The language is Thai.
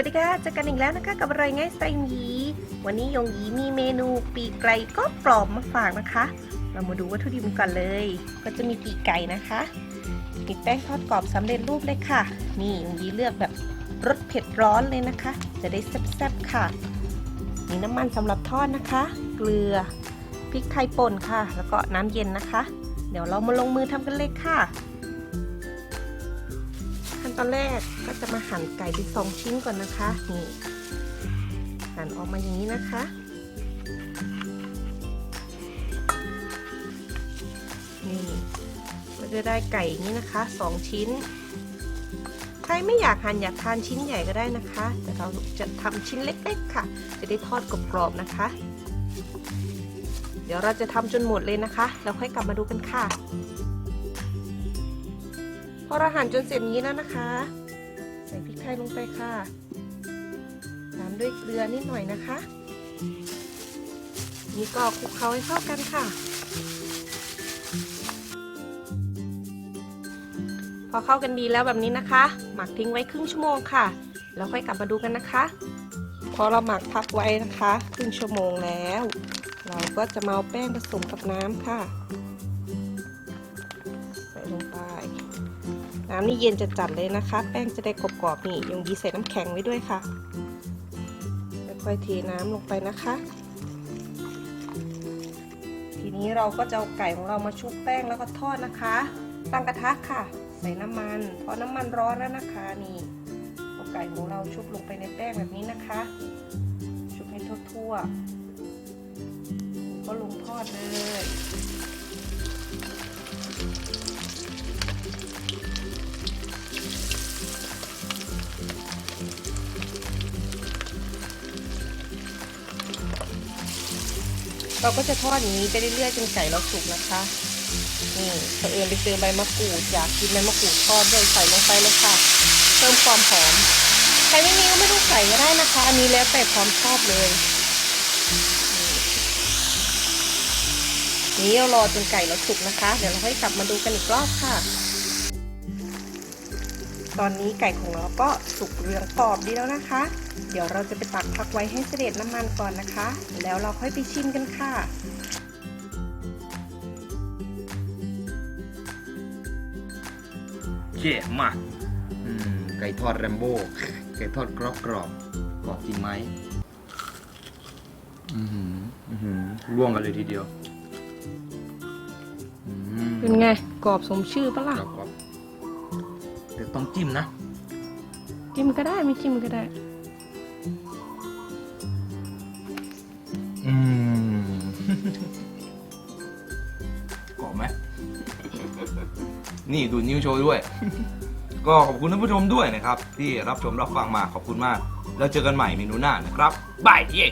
วัสดีค่ะเจอกันอีกแล้วนะคะ กับอะไรง่ายสไตล์ยี วันนี้ยงยีมีเมนูปีกไก่ก็กรอบมาฝากนะคะ เรามาดูวัตถุดิบกันก่อนเลย ก็จะมีปีกไก่นะคะมีแป้งทอดกรอบสำเร็จรูปเลยค่ะ นี่ยงยีเลือกแบบรสเผ็ดร้อนเลยนะคะ จะได้แซ่บๆค่ะ มีน้ำมันสำหรับทอดนะคะ เกลือพริกไทยป่นค่ะ แล้วก็น้ำเย็นนะคะ เดี๋ยวเรามาลงมือทำกันเลยค่ะ ตอนแรกก็จะมาหั่นไก่เป็นสองชิ้นก่อนนะคะนี่หั่นออกมาอย่างนี้นะคะนี่ก็จะได้ไก่อย่างนี้นะคะสองชิ้น ใครไม่อยากหั่นอยากทานชิ้นใหญ่ก็ได้นะคะ แต่เราจะทำชิ้นเล็กๆค่ะ จะได้ทอดกรอบๆนะคะ เดี๋ยวเราจะทำจนหมดเลยนะคะ แล้วค่อยกลับมาดูกันค่ะ พอเราหั่นจนเสร็จนี้แล้วนะคะ ใส่พริกไทยลงไปค่ะตามด้วยเกลือนิดหน่อยนะคะ นี่ก็คลุกเคล้าให้เข้ากันค่ะ พอเข้ากันดีแล้วแบบนี้นะคะ หมักทิ้งไว้ครึ่งชั่วโมงค่ะ แล้วค่อยกลับมาดูกันนะคะ พอเราหมักพักไว้นะคะ ครึ่งชั่วโมงแล้ว เราก็จะมาเอาแป้งผสมกับน้ำค่ะ น้ำนี่เย็นจะจัดเลยนะคะ แป้งจะได้กรอบๆนี่ยังยีใส่น้ำแข็งไว้ด้วยค่ะค่อยๆเทน้ำลงไปนะคะ ทีนี้เราก็จะเอาไก่ของเรามาชุบแป้งแล้วก็ทอดนะคะ ตั้งกระทะค่ะ ใส่น้ำมันพอน้ำมันร้อนแล้วนะคะนี่เอาไก่ของเราชุบลงไปในแป้งแบบนี้นะคะ ชุบให้ทั่วๆก็ลงทอดเลย เราก็จะทอดอย่างนี้ไปเรื่อยๆจนไก่เราสุกนะคะนี่เผอิญไปเจอใบมะกรูดอยากกินใบมะกรูดทอดด้วยใส่ลงไปเลยค่ะ เพิ่มความหอมใครไม่มีก็ไม่ต้องใส่ก็ได้นะคะ อันนี้แล้วแต่ความชอบเลยนี่เรารอจนไก่เราสุกนะคะ เดี๋ยวเราค่อยกลับมาดูกันอีกรอบค่ะ ตอนนี้ไก่ของเราก็สุกเหลืองกรอบดีแล้วนะคะ เดี๋ยวเราจะไปตักพักไว้ให้เสด็จน้ำมันก่อนนะคะ แล้วเราค่อยไปชิมกันค่ะเจ๊มาอืมไก่ทอดแรมโบ้ไก่ทอดกรอบกรอบกรอบจริงไหมอือหืออือหือร่วงกันเลยทีเดียวอืมเป็นไงกรอบสมชื่อปะล่ะกรอบกรอบแต่ต้องจิ้มนะ จิ้มก็ได้ไม่จิ้มก็ได้ อืมกรอบไหม นี่ดูดนิ้วโชว์ด้วย ก็ขอบคุณท่านผู้ชมด้วยนะครับ ที่รับชมรับฟังมาขอบคุณมาก แล้วเจอกันใหม่เมนูหน้านะครับบายเย้